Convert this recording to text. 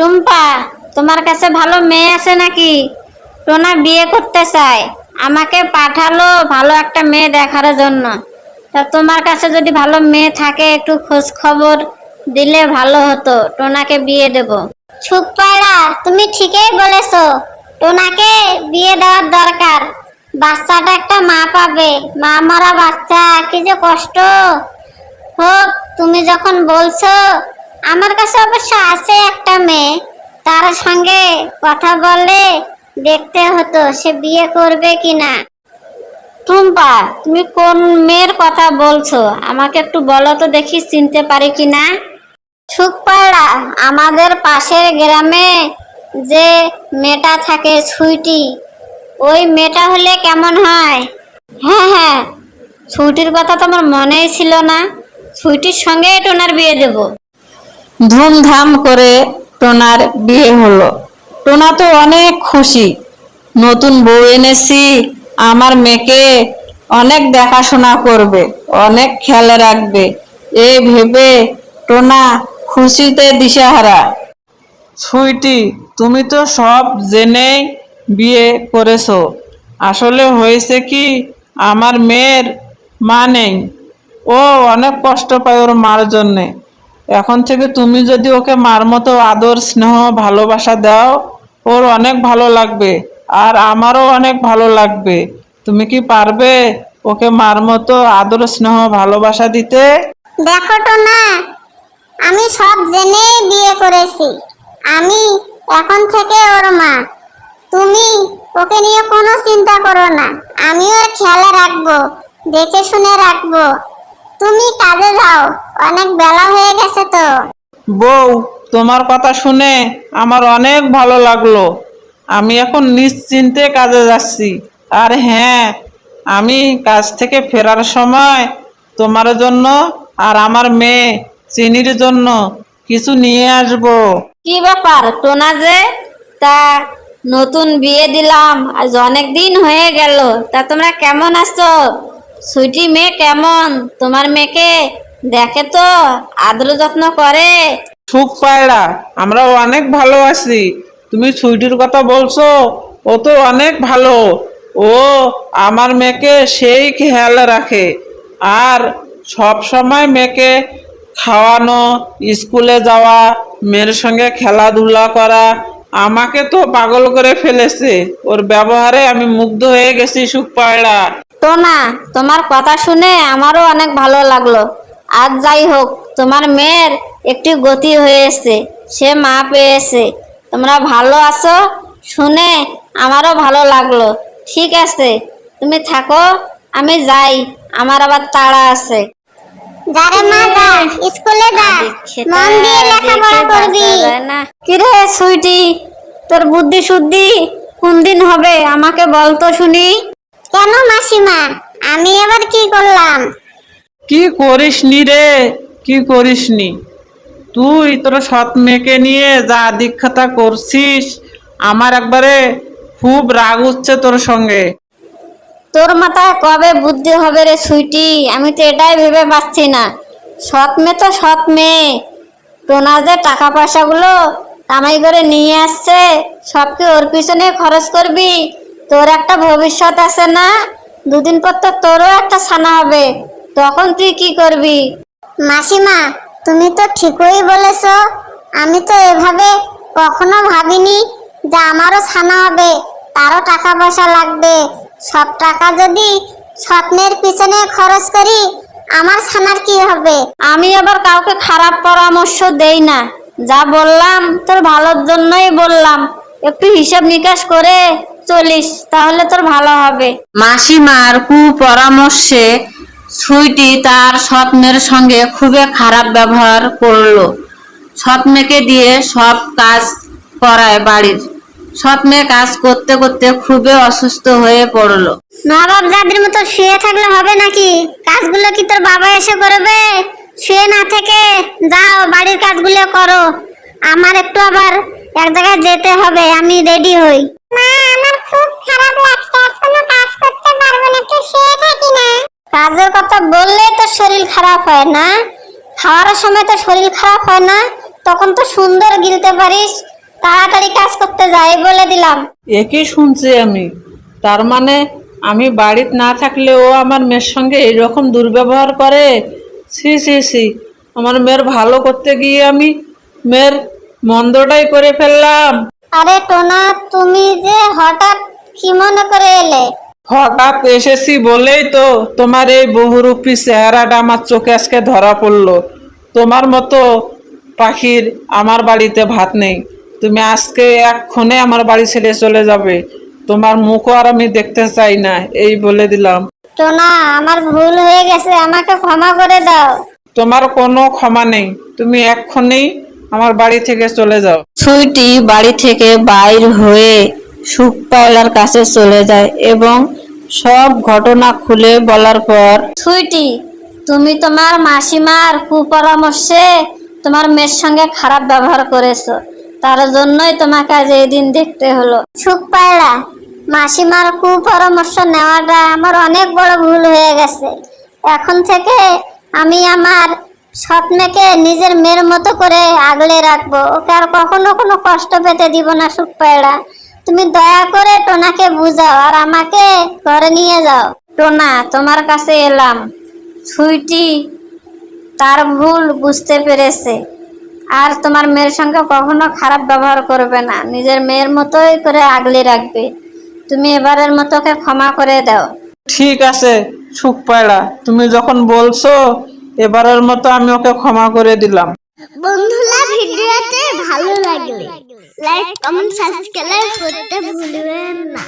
টুম্পা, তোমার কাছে ভালো মেয়ে আছে নাকি? টোনা বিয়ে করতে চায়। আমাকে পাঠালো ভালো একটা মেয়ে দেখার জন্য। তা তোমার কাছে যদি ভালো মেয়ে থাকে, একটু খোঁজ খবর দিলে ভালো হতো। টোনাকে বিয়ে দেব। সুখপায়রা তুমি ঠিকই বলেছ। টোনাকে বিয়ে দেওয়ার দরকার। বাচ্চাটা একটা মা পাবে। মা মরা বাচ্চা, কি যে কষ্ট। হোক, তুমি যখন বলছো আমার কাছে অবশ্য আছে একটা মেয়ে। তার সঙ্গে কথা বলে দেখতে হতো সে বিয়ে করবে কিনা। টুম্পা তুমি কোন মেয়ের কথা বলছো? আমাকে একটু বলো তো দেখি চিনতে পারি কিনা। সুখপাড়া আমাদের পাশের গ্রামে যে মেয়েটা থাকে সুইটি ওই মেয়েটা হলে কেমন হয়? হ্যাঁ হ্যাঁ ছুটির কথা তো আমার মনেই ছিল না। ছুটির সঙ্গে টোনার বিয়ে দেব। ধুমধাম করে টোনার বিয়ে হলো। টোনা তো অনেক খুশি। নতুন বউ এনেছি, আমার মেয়েকে অনেক দেখাশোনা করবে, অনেক খেয়াল রাখবে। এ ভেবে টোনা খুশিতে দিশেহারা। সুইটি তুমি তো সব জেনেই বিয়ে করেছ। আসলে হয়েছে কি, আমার মেয়ের মা নেই। ও অনেক কষ্ট পায় ওর মার জন্যে। এখন থেকে তুমি যদি ওকে মার মতো আদর, স্নেহ, ভালোবাসা দাও, ওর অনেক ভালো লাগবে আর আমারও অনেক ভালো লাগবে। তুমি কি পারবে ওকে মার মতো আদর, স্নেহ, ভালোবাসা দিতে? দেখো তো না আমি সব জেনে বিয়ে করেছি। আমি এখন থেকে ওর মা। তুমি ওকে নিয়ে কোনো চিন্তা করো না। আমি ওর খেয়াল রাখব, দেখে শুনে রাখব। তুমি কাজে অনেক বেলা হয়ে গেছে তো। বউ তোমার কথা শুনে আমার অনেক ভালো লাগল। আমি এখন নিশ্চিন্তে কাজে যাচ্ছি। আর হ্যাঁ আমি কাজ থেকে ফেরার সময় তোমার জন্য আর আমার মেয়ে চিনির জন্য কিছু নিয়ে আসব। কি ব্যাপার টোনা যে? তা নতুন বিয়ে দিলাম আজ অনেক দিন হয়ে গেল। তা তোমরা কেমন আছো? সুইটি মেয়ে কেমন? তোমার মেয়েকে দেখে তো আদর যত্ন করে। সুখ পায়রা আমরা অনেক ভালো আছি তুমি ছুটির কথা বলছো ও তো অনেক ভালো। ও আমার মেয়েকে সেই খেয়াল রাখে। আর সব সময় মেয়েকে খাওয়ানো স্কুলে যাওয়া মেয়ের সঙ্গে খেলাধুলা করা আমাকে তো পাগল করে ফেলেছে। ওর ব্যবহারে আমি মুগ্ধ হয়ে গেছি সুখ পায়রা। তো না তোমার কথা শুনে আমারও অনেক ভালো লাগল। আজ যাই হোক তোমার মেয়ের একটি গতি হয়েছে সে মা পেয়েছে। তোমরা ভালো আছো? শুনে আমারও ভালো লাগল। ঠিক আছে তুমি থাকো আমি যাই আমার আবার তাড়া আছে। যারে মা যা স্কুলে যা। মন দিয়ে লেখাপড়া করবি। কিরে সুইটি তোর বুদ্ধি শুদ্ধি? কোন দিন হবে? আমাকে বলতো শুনি। কেন মাসিমা? আমি আবার কি করলাম? কি করিসনি রে? কি করিসনি? তুই তোর সৎ মেয়েকে নিয়ে যা দীক্ষাতা করছিস, আমার একবারে খুব রাগ হচ্ছে তোর সঙ্গে। তোর মাথায় কবে বুদ্ধি হবে রে সুইটি? আমি তো এটাই ভেবে পাচ্ছি না। সৎ মেয়ে তো সৎ মেয়ে। টোনা যে টাকা পয়সাগুলো কামাই করে নিয়ে আসছে, সব কি ওর পিছনে খরচ করবি? তোর একটা ভবিষ্যৎ আছে না? দুদিন পর তো তোরও একটা ছানা হবে। তখন তুই কি করবি? মাসিমা তুমি তো ঠিকই বলেছ। আমি তো এভাবে কখনো ভাবিনি যে আমারও ছানা হবে তারও টাকা পয়সা লাগবে। সব টাকা যদি স্বপ্নের পিছনে খরচ করি আমার ছানার কি হবে? আমি আবার কাউকে খারাপ পরামর্শ দেই না। যা বললাম তোর ভালোর জন্যই বললাম। একটু হিসাব নিকাশ করে চলিস তাহলে তোর ভালো হবে। মাসিমার কুপরামর্শে সুইটি তার স্বপ্নের সঙ্গে খুবই খারাপ ব্যবহার করল। মেয়েকে দিয়ে সব কাজ করায় বাড়ির। মেয়ে কাজ করতে করতে খুবই অসুস্থ হয়ে পড়ল। নবাব যাদের মতো শুয়ে থাকলে হবে নাকি? কাজগুলো কি তোর বাবা এসে করবে? শুয়ে না থেকে যাও বাড়ির কাজগুলো করো। আমার একটু আবার এক জায়গায় যেতে হবে আমি রেডি হই। মা আমার খুব খারাপ লাগছে। কাজের কথা বললেই তো শরীর খারাপ হয় না। খাওয়ার সময় তো শরীর খারাপ হয় না। তখন তো সুন্দর গিলতে পারিস। তাড়াতাড়ি কাজ করতে যাই বলে দিলাম। একই শুনছি আমি। তার মানে আমি বাড়িতে না থাকলে ও আমার মেয়ের সঙ্গে এইরকম দুর্ব্যবহার করে? সি সি সি আমার মেয়ের ভালো করতে গিয়ে আমি মেয়ের মন্দটাই করে ফেললাম। আরে টোনা তুমি যে হঠাৎ কি মনে করে এলে? হঠাৎ এসেছি বলেই তো তোমার এই বহুরূপী চেহারাটা আমার চোখে আজকে ধরা পড়ল। তোমার মতো পাখির আমার বাড়িতে ভাত নেই। তুমি আজকে এক্ষণে আমার বাড়ি ছেড়ে চলে যাবে। তোমার মুখও আর আমি দেখতে চাই না এই বলে দিলাম। টোনা আমার ভুল হয়ে গেছে আমাকে ক্ষমা করে দাও। তোমার কোনো ক্ষমা নেই তুমি এক্ষণেই আমার বাড়ি থেকে চলে যাও। সুইটি বাড়ি থেকে বাইর হয়ে সুখ সুখপায়লার কাছে চলে যায় এবং সব ঘটনা খুলে বলার পর সুইটি তুমি তোমার মাসিমার কুপরামর্শে তোমার মেয়ের সঙ্গে খারাপ ব্যবহার করেছ। তার জন্যই তোমাকে আজ এই দিন দেখতে হলো। সুখ পায়রা মাসিমার কুপরামর্শ নেওয়াটা আমার অনেক বড় ভুল হয়ে গেছে। এখন থেকে আমি আমার স্বপ্নকে নিজের মেয়ের মতো করে আগলে রাখব। ওকে আর কখনো কোনো কষ্ট পেতে দিব না সুখ পায়রা তুমি দয়া করে টোনাকে বুঝাও আর আমাকে ঘরে নিয়ে যাও। টোনা তোমার কাছে এলাম। সুইটি তার ভুল বুঝতে পেরেছে। আর তোমার মেয়ের সঙ্গে কখনো খারাপ ব্যবহার করবে না। নিজের মেয়ের মতোই করে আগলে রাখবে। তুমি এবারের মতো ওকে ক্ষমা করে দাও। ঠিক আছে সুখ পায়রা তুমি যখন বলছো এবারের মতো আমি ওকে ক্ষমা করে দিলাম। বন্ধুরা ভিডিওতে ভালো লাগলে লাইক কমেন্ট সাবস্ক্রাইব করতে ভুলবেন না